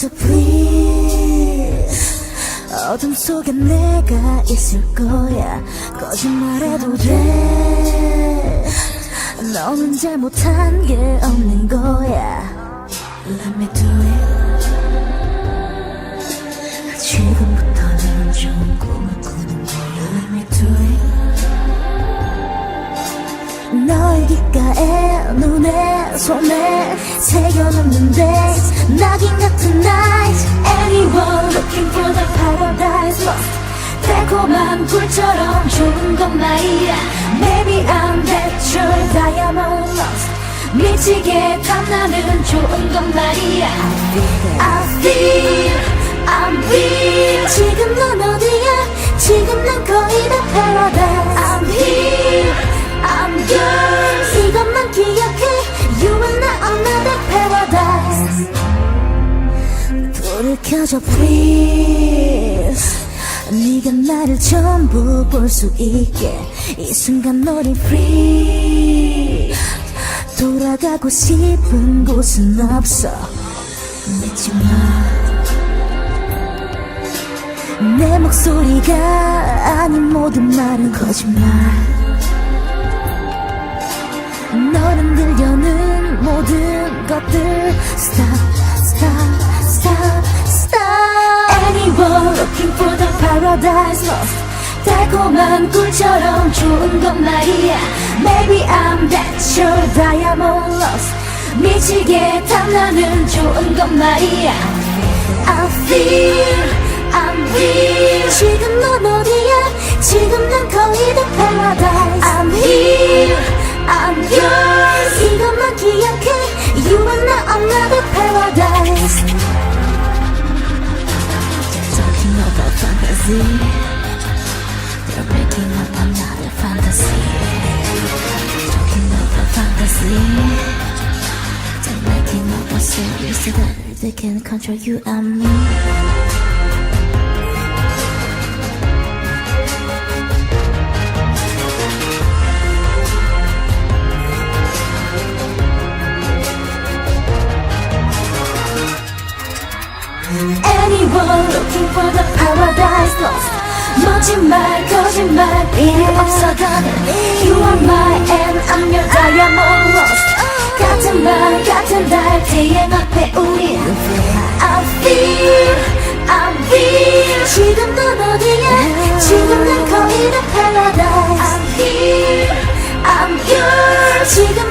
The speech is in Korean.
켜줘 please 어둠 속에 내가 있을 거야. 거짓말해도 돼. 너는 잘못한 게 없는 거야. Let me do it. 지금부터는 좋은 꿈을 꾸는 거야. Let me do it. 너의 귓가에 눈에 손에 새겨놓는데 낙인 같은 night Anyone looking for the paradise lost 달콤한 꿀처럼 좋은 건 말이야 Maybe I'm that your diamond lost 미치게 탐나는 좋은 건 말이야 I feel 불을 켜줘 please. 네가 나를 전부 볼 수 있게. 이 순간 너를 free. 돌아가고 싶은 곳은 없어. 믿지 마내 목소리가 아닌 모든 말은 거짓말. 너는 들려는 모든 것들 Stop, paradise lost 달콤한 꿀처럼 좋은 건 말이야 Maybe I'm that your diamond lost 미치게 탐나는 좋은 건 말이야 I feel I'm real 지금 넌 어디야 지금 난 거의 다 paradise making up another fantasy. Talking fantasy. They're up they can control you and me 거짓말 필요 없어 더는 You are mine and I'm your diamond lost 같은 말 같은 달 태양 앞에 우린 I feel I'm real 지금 넌 어디야 지금 난 거의 다 paradise I'm here I'm yours 지금